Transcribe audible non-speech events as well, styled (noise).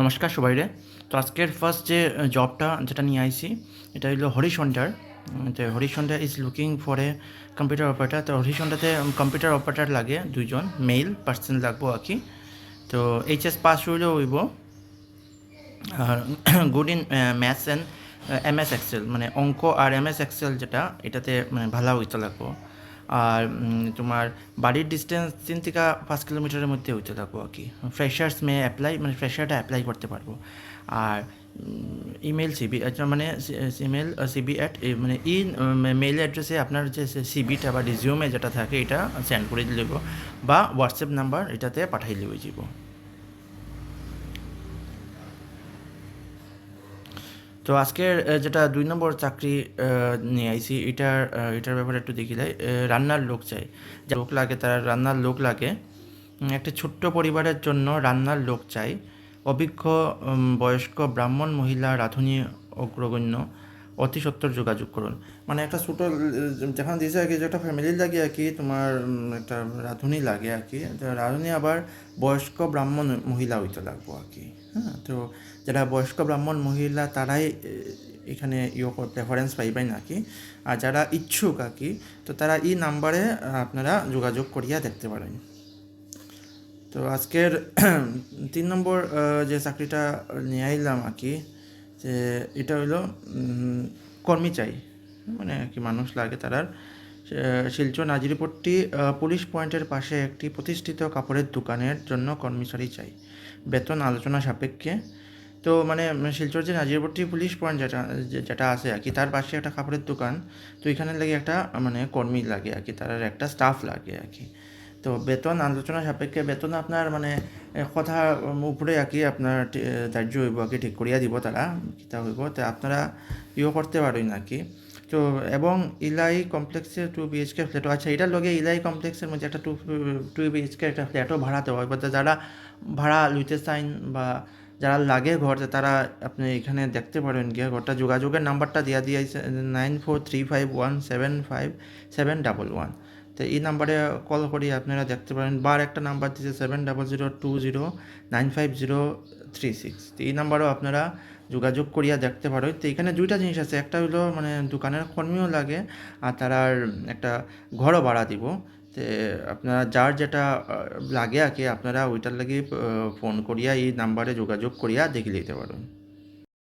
নমস্কার সবাইরে। তো আজকের ফার্স্ট যে জবটা যেটা নিয়ে আইছি, এটা হলো হরিশন্ডার তো Harishanda is looking for a computer operator তো হরিশন্ডাতে কম্পিউটার অপারেটার লাগে দুইজন মেল পার্সন লাগবো আর কি। তো এইচএস পাস হইলেও হইব। আর good in maths and MS S Excel মানে অঙ্ক আর এম এস এক্সেল যেটা, এটাতে মানে ভালো হইতে লাগবো। আর তোমার বাড়ির ডিস্টেন্স তিন থেকে পাঁচ কিলোমিটারের মধ্যে হইতে থাকব আর কি ফ্রেশার্স মেয়ে অ্যাপ্লাই মানে ফ্রেশারটা অ্যাপ্লাই করতে পারব আর ইমেল সিবি মানে ইমেল সিবি অ্যাট মানে ই মেল অ্যাড্রেসে আপনার যে সিবিটা বা রিজিউমে যেটা থাকে, এটা সেন্ড করে হইবো। বা হোয়াটসঅ্যাপ নাম্বার এটাতে পাঠাইলে হয়ে তো আজকের যেটা দুই নম্বর চাকরি নিয়ে আইছি, এটার এটার ব্যাপারে একটু দেখি যাই। রান্নার লোক চাই। যা লোক লাগে, তার রান্নার লোক লাগে। একটা ছোট্ট পরিবারের জন্য রান্নার লোক চাই। অভিজ্ঞ বয়স্ক ব্রাহ্মণ, মহিলা, রাঁধুনি, অগ্রগণ্য। অতি সত্তর যোগাযোগ করুন। মানে একটা ছোটো, যেখানে দিয়েছে আর কি, যে একটা ফ্যামিলির লাগে আর কি, তোমার একটা রাঁধুনি লাগে আর কি। রাঁধুনি আবার বয়স্ক ব্রাহ্মণ মহিলা হইতে লাগবো আর কি হ্যাঁ? তো যারা বয়স্ক ব্রাহ্মণ মহিলা, তারাই এখানে ইয়ে প্রেফারেন্স পাইবেন আর কি। আর যারা ইচ্ছুক আর কি, তো তারা এই নাম্বারে, আপনারা যোগাযোগ করিয়া দেখতে পারেন। তো আজকের, (clears throat) তিন নম্বর যে চাকরিটা নিয়ে আইলাম আর কি যে এটা হলো কর্মী চাই। মানে কি মানুষ লাগে তারার শিলচর নাজিরিপট্টি পুলিশ পয়েন্টের পাশে একটি প্রতিষ্ঠিত কাপড়ের দোকানের জন্য কর্মচারী চাই। বেতন আলোচনা সাপেক্ষে। তো মানে শিলচর যে নাজিরপট্টি পুলিশ পয়েন্ট যেটা যেটা আছে আর কি, তার পাশে একটা কাপড়ের দোকান। তো এখানে লাগে একটা মানে কর্মী লাগে আর কি, তার একটা স্টাফ লাগে আর কি। তো বেতন, আলোচনা সাপেক্ষে বেতন আপনার মানে কথা উপরে আর কি আপনার ধার্য হইব আর কি ঠিক করিয়া দিব তারা কিতা হইব তো আপনারা ইয়ে করতে পারেন আর কি? তো এবং ইলাই কমপ্লেক্সে টু বিএইচকে ফ্ল্যাটও আচ্ছা এটার লগে ইলাই কমপ্লেক্সের মধ্যে একটা টু টু বিএইচকে একটা ফ্ল্যাটও ভাড়াতে হয় বা যারা ভাড়া লইতে চাইন বা যারা লাগে ঘর তারা আপনি এখানে দেখতে পারেন গিয়ে ঘরটা যোগাযোগের নাম্বারটা দিয়া দিয়েছে nine four three five one seven five seven double one তো এই নাম্বারে কল করি, আপনারা দেখতে পারেন। বার একটা নাম্বার দিয়েছে seven double zero two zero nine five zero three six তো এই নাম্বারেও আপনারা যোগাযোগ করিয়া দেখতে পারো। তো এখানে দুইটা জিনিস আছে। একটা হলো মানে দোকানের কর্মীও লাগে, আর তারার একটা ঘরও ভাড়া দিব। তে আপনারা যার যেটা লাগে আর কি, আপনারা ওইটার লাগে ফোন করিয়া এই নাম্বারে যোগাযোগ করিয়া দেখে নিতে পারেন